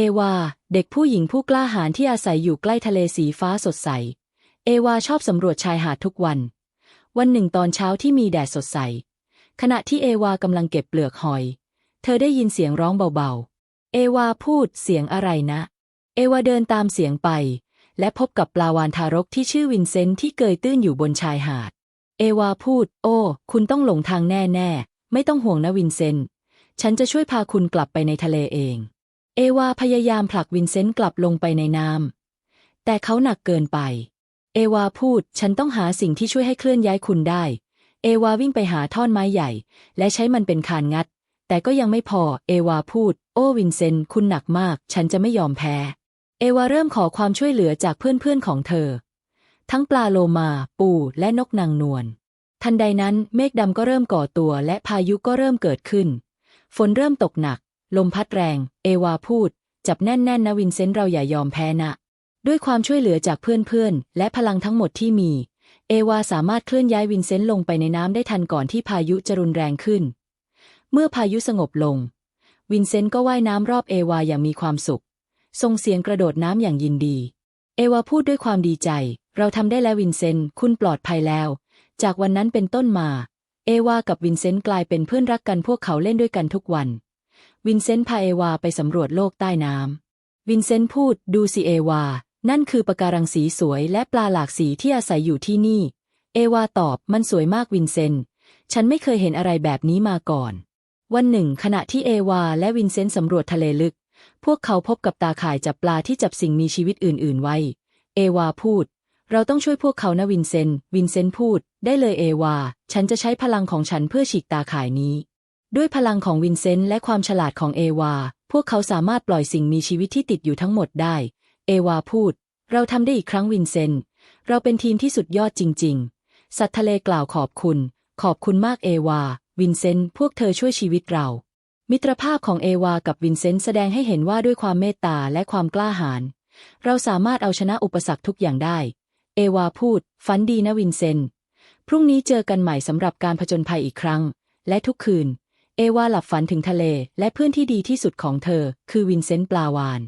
เอวา เด็กผู้หญิงผู้กล้าหาญที่อาศัยอยู่ใกล้ทะเลสีฟ้าสดใส เอวาชอบสำรวจชายหาดทุกวัน วันหนึ่งตอนเช้าที่มีแดดสดใส ขณะที่เอวากำลังเก็บเปลือกหอย เธอได้ยินเสียงร้องเบาๆ เอวาพูดเสียงอะไรนะ เอวาเดินตามเสียงไป และพบกับปลาวานทารกที่ชื่อวินเซนต์ที่เกยตื้นอยู่บนชายหาด เอวาพูด โอ้ คุณต้องหลงทางแน่ๆ ไม่ต้องห่วงนะวินเซนต์ ฉันจะช่วยพาคุณกลับไปในทะเลเอง เอวาพยายามผลักวินเซนต์กลับลงไปในน้ำแต่เขาหนักเกินไป เอวาพูดฉันต้องหาสิ่งที่ช่วยให้เคลื่อนย้ายคุณได้ เอวาวิ่งไปหาท่อนไม้ใหญ่ และใช้มันเป็นคานงัด แต่ก็ยังไม่พอ เอวาพูด โอ้วินเซนต์คุณหนักมาก ฉันจะไม่ยอมแพ้ เอวาเริ่มขอความช่วยเหลือจากเพื่อนๆของเธอ ทั้งปลาโลมา ปูและนกนางนวลทันใดนั้นเมฆดำก็เริ่มก่อตัวและพายุก็เริ่มเกิดขึ้น ฝนเริ่มตกหนัก ลมพัดแรง เอวาพูด จับแน่นๆนนะวินเซนต์เราอย่ายอมแพ้นะ ด้วยความช่วยเหลือจากเพื่อนๆ และพลังทั้งหมดที่มี เอวาสามารถเคลื่อนย้ายวินเซนต์ลงไปในน้ำได้ทันก่อนที่พายุจะรุนแรงขึ้น เมื่อพายุสงบลง วินเซนต์ก็ว่ายน้ำรอบเอวาอย่างมีความสุข ส่งเสียงกระโดดน้ำอย่างยินดี เอวาพูดด้วยความดีใจ เราทำได้แล้ววินเซนต์ คุณปลอดภัยแล้ว จากวันนั้นเป็นต้นมา เอวากับวินเซนต์กลายเป็นเพื่อนรักกันพวกเขาเล่นด้วยกันทุกวัน วินเซนต์พาเอวาไปสำรวจโลกใต้น้ำ วินเซนต์พูด ดูสิเอวา นั่นคือปะการังสีสวยและปลาหลากสีที่อาศัยอยู่ที่นี่ เอวาตอบ มันสวยมากวินเซนต์ ฉันไม่เคยเห็นอะไรแบบนี้มาก่อน วันหนึ่ง ขณะที่เอวาและวินเซนต์สำรวจทะเลลึก พวกเขาพบกับตาข่ายจับปลาที่จับสิ่งมีชีวิตอื่น ๆ ไว้ เอวาพูด เราต้องช่วยพวกเขานะวินเซนต์ วินเซนต์พูด ได้เลยเอวา ฉันจะใช้พลังของฉันเพื่อฉีกตาข่ายนี้ ด้วยพลังของวินเซนต์และความฉลาดของเอวา พวกเขาสามารถปล่อยสิ่งมีชีวิตที่ติดอยู่ทั้งหมดได้ เอวาพูด เราทำได้อีกครั้งวินเซนต์ เราเป็นทีมที่สุดยอดจริง ๆ สัตว์ทะเลกล่าวขอบคุณ ขอบคุณมากเอวา วินเซนต์ พวกเธอช่วยชีวิตเรา มิตรภาพของเอวากับวินเซนต์แสดงให้เห็นว่าด้วยความเมตตาและความกล้าหาญ เราสามารถเอาชนะอุปสรรคทุกอย่างได้ เอวาพูด ฝันดีนะวินเซนต์ พรุ่งนี้เจอกันใหม่สำหรับการผจญภัยอีกครั้ง และทุกคืน เอวาหลับฝันถึงทะเล และเพื่อนที่ดีที่สุดของเธอ คือวินเซนต์ปลาวาน